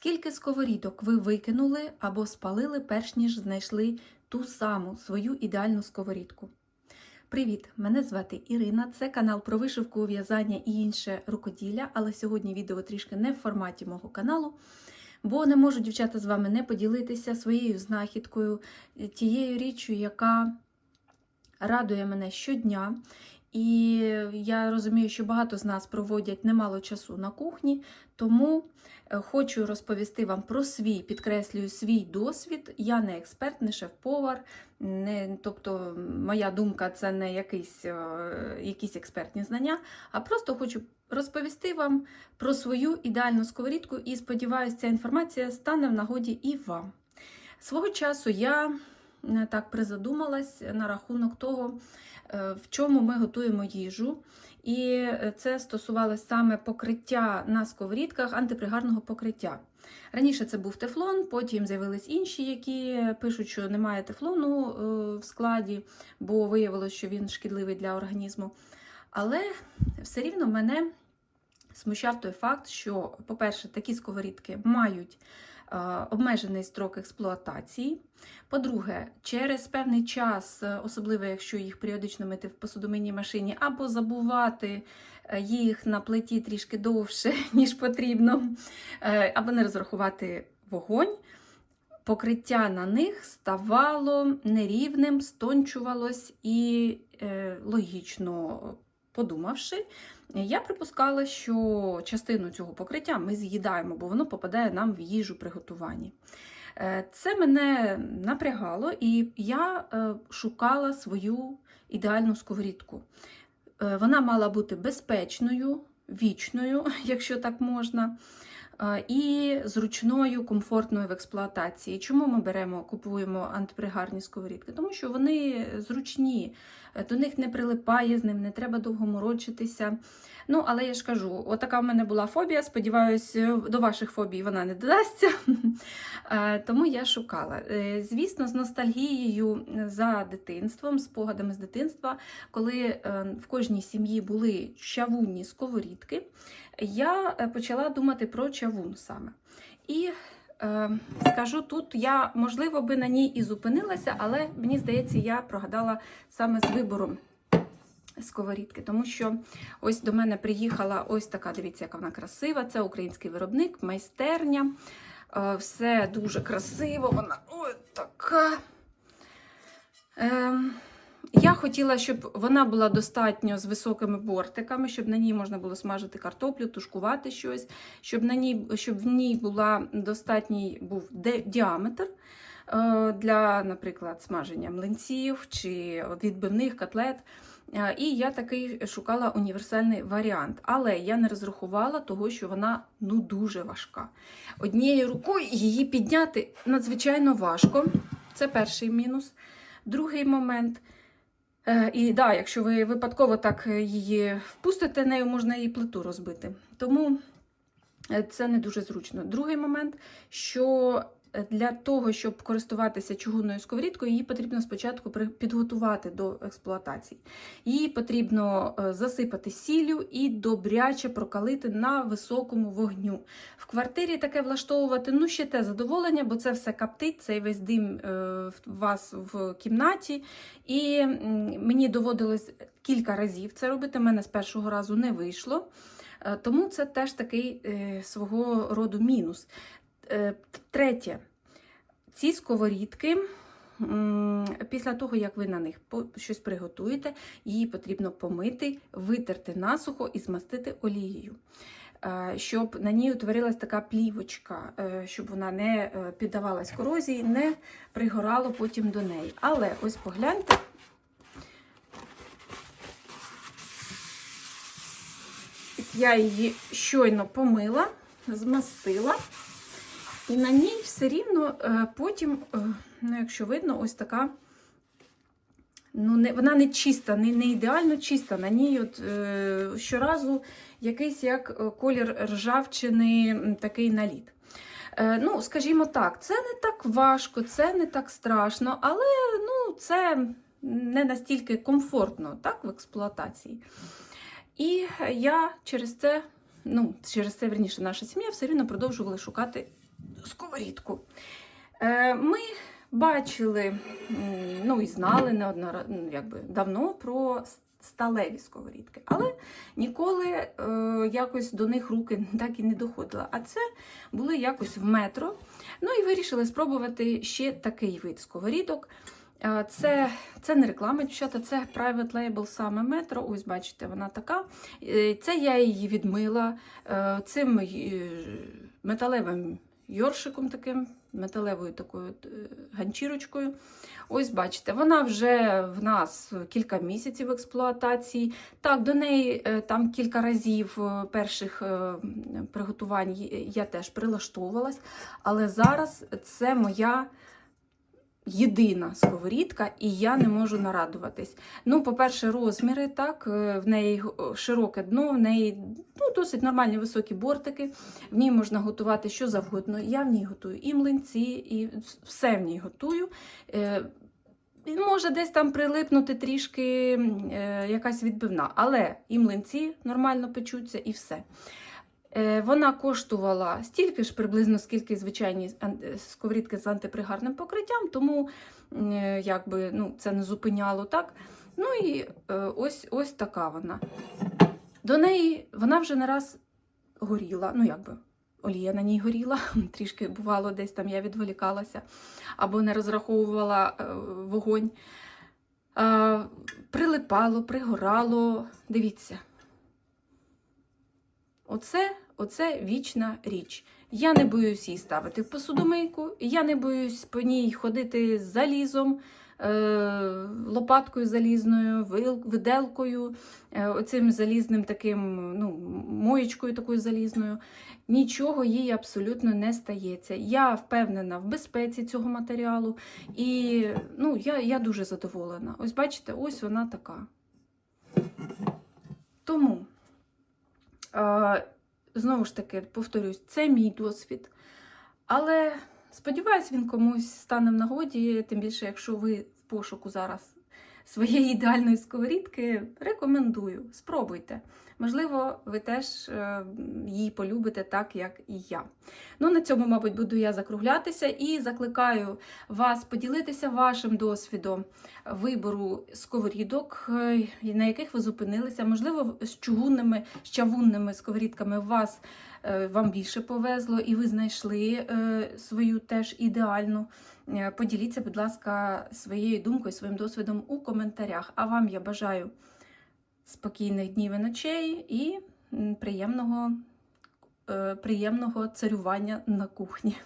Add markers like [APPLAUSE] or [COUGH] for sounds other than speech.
Скільки сковорідок ви викинули або спалили, перш ніж знайшли ту саму свою ідеальну сковорідку? Привіт! Мене звати Ірина. Це канал про вишивку, в'язання і інше рукоділля, але сьогодні відео трішки не в форматі мого каналу, бо не можу, дівчата, з вами не поділитися своєю знахідкою, тією річчю, яка радує мене щодня. І я розумію, що багато з нас проводять немало часу на кухні, тому е, хочу розповісти вам про свій, підкреслюю, свій досвід. Я не експерт, не шеф-повар, не, тобто моя думка це не якісь, е, якісь експертні знання, а просто хочу розповісти вам про свою ідеальну сковорідку і сподіваюся, ця інформація стане в нагоді і вам. Свого часу я так призадумалась на рахунок того, е, в чому ми готуємо їжу. І це стосувалося саме покриття на сковорідках антипригарного покриття. Раніше це був тефлон, потім з'явились інші, які пишуть, що немає тефлону е, в складі, бо виявилося, що він шкідливий для організму. Але все рівно мене смущав той факт, що, по-перше, такі сковорідки мають е, обмежений строк експлуатації. По-друге, через певний час, е, особливо якщо їх періодично мити в посудомийній машині, або забувати е, їх на плиті трішки довше, [LAUGHS] ніж потрібно, е, або не розрахувати вогонь, покриття на них ставало нерівним, стончувалось і е, логічно подумавши, я припускала, що частину цього покриття ми з'їдаємо, бо воно попадає нам в їжу приготуванні. Е, Це мене напрягало, і я е, шукала свою ідеальну сковорідку. Е, Вона мала бути безпечною, вічною, [LAUGHS] якщо так можна, і зручною, комфортною в експлуатації. Чому ми беремо, купуємо антипригарні сковорідки? Тому що вони зручні, до них не прилипає з ним, не треба довго морочитися. Ну, але я ж кажу, отака в мене була фобія. Сподіваюсь, до ваших фобій вона не додасться. [LAUGHS] Е, Тому я шукала. Е, Звісно, з ностальгією за дитинством, спогадами з дитинства, коли е, в кожній сім'ї були чавунні сковорідки, я е, почала думати про чавун саме. І е, скажу тут, я, можливо, би на ній і зупинилася, але мені здається, я прогадала саме з вибором сковорідки, тому що ось до мене приїхала ось така, дивіться, яка вона красива. Це український виробник, майстерня. Е, Все дуже красиво, вона ось така. Ем, я хотіла, щоб вона була достатньо з високими бортиками, щоб на ній можна було смажити картоплю, тушкувати щось, щоб, на ній, щоб в ній була достатній був діаметр е, для, наприклад, смаження млинців чи відбивних котлет. Е, І я такий шукала універсальний варіант, але я не розрахувала того, що вона ну дуже важка. Однією рукою її підняти надзвичайно важко. Це перший мінус. Другий момент. Е, І да, якщо ви випадково так її впустите, нею можна і плиту розбити. Тому е, це не дуже зручно. Другий момент, що для того, щоб користуватися чугунною сковорідкою, її потрібно спочатку підготувати до експлуатації. Її потрібно е, засипати сіллю і добряче прокалити на високому вогню. В квартирі таке влаштовувати ну ще те задоволення, бо це все каптить, цей весь дим е, в вас в кімнаті. І мені доводилось кілька разів це робити. У мене з першого разу не вийшло. Е, Тому це теж такий е, свого роду мінус. Е, Третє, ці сковорідки. Після того, як ви на них щось приготуєте, її потрібно помити, витерти насухо і змастити олією, Е, щоб на ній утворилась така плівочка, е, щоб вона не піддавалась корозії, не пригорало потім до неї. Але ось погляньте. Я її щойно помила, змастила. І на ній все рівно е, потім, е, ну, якщо видно, ось така. Ну, не, вона не чиста, не, не ідеально чиста. На ній от, е, щоразу якийсь як е, колір ржавчини, такий наліт. Е, ну, скажімо так, це не так важко, це не так страшно, але ну, це не настільки комфортно так, в експлуатації. І я через це ну, через це верніше наша сім'я все рівно продовжували шукати сковорідку. Е, Ми бачили, ну і знали неодноразово, якби давно про сталеві сковорідки, але ніколи е, якось до них руки [LAUGHS] так і не доходила. А це були якось в метро. Ну і вирішили спробувати ще такий вид сковорідок. Е, Це, це не реклама, дівчата, це private label саме метро. Ось бачите, вона така. Це я її відмила цим металевим йоршиком таким, металевою такою е, ганчірочкою. Ось бачите, вона вже в нас кілька місяців експлуатації. Так, до неї е, там кілька разів е, перших приготувань я теж прилаштовувалась, але зараз це моя єдина сковорідка, і я не можу нарадуватись. Ну, по-перше, розміри, так, е, в неї е, широке дно, в неї ну, досить нормальні високі бортики. В ній можна готувати що завгодно. Я в ній готую і млинці, і все в ній готую. Е, Може десь там прилипнути трішки якась відбивна, але і млинці нормально печуться, і все. Е, Вона коштувала стільки ж приблизно, скільки звичайні ан- сковорідки з антипригарним покриттям, тому е, якби, ну, це не зупиняло так. Ну і е, ось, ось така вона. До неї вона вже не раз горіла, ну якби олія на ній горіла, [LAUGHS] трішки бувало, десь там я відволікалася або не розраховувала е, вогонь. Е, прилипало, пригорало. Дивіться. Оце, оце вічна річ. Я не боюсь її ставити в посудомийку, я не боюсь по ній ходити з залізом, е, лопаткою залізною, виделкою, е, оцим залізним таким, ну, моєчкою такою залізною. Нічого їй абсолютно не стається. Я впевнена в безпеці цього матеріалу, і ну, я, я дуже задоволена. Ось бачите, ось вона така. Тому. Знову ж таки, повторюсь, це мій досвід. Але сподіваюсь, він комусь стане в нагоді, тим більше, якщо ви в пошуку зараз своєї ідеальної сковорідки, рекомендую, спробуйте. Можливо, ви теж е, її полюбите так, як і я. Ну, на цьому, мабуть, буду я закруглятися і закликаю вас поділитися вашим досвідом вибору сковорідок, е, на яких ви зупинилися. Можливо, з чугунними, з чавунними сковорідками у вас вам більше повезло, і ви знайшли е, свою теж ідеальну. Е, Поділіться, будь ласка, своєю думкою, своїм досвідом у коментарях. А вам я бажаю спокійних днів і ночей і приємного, е, приємного царювання на кухні.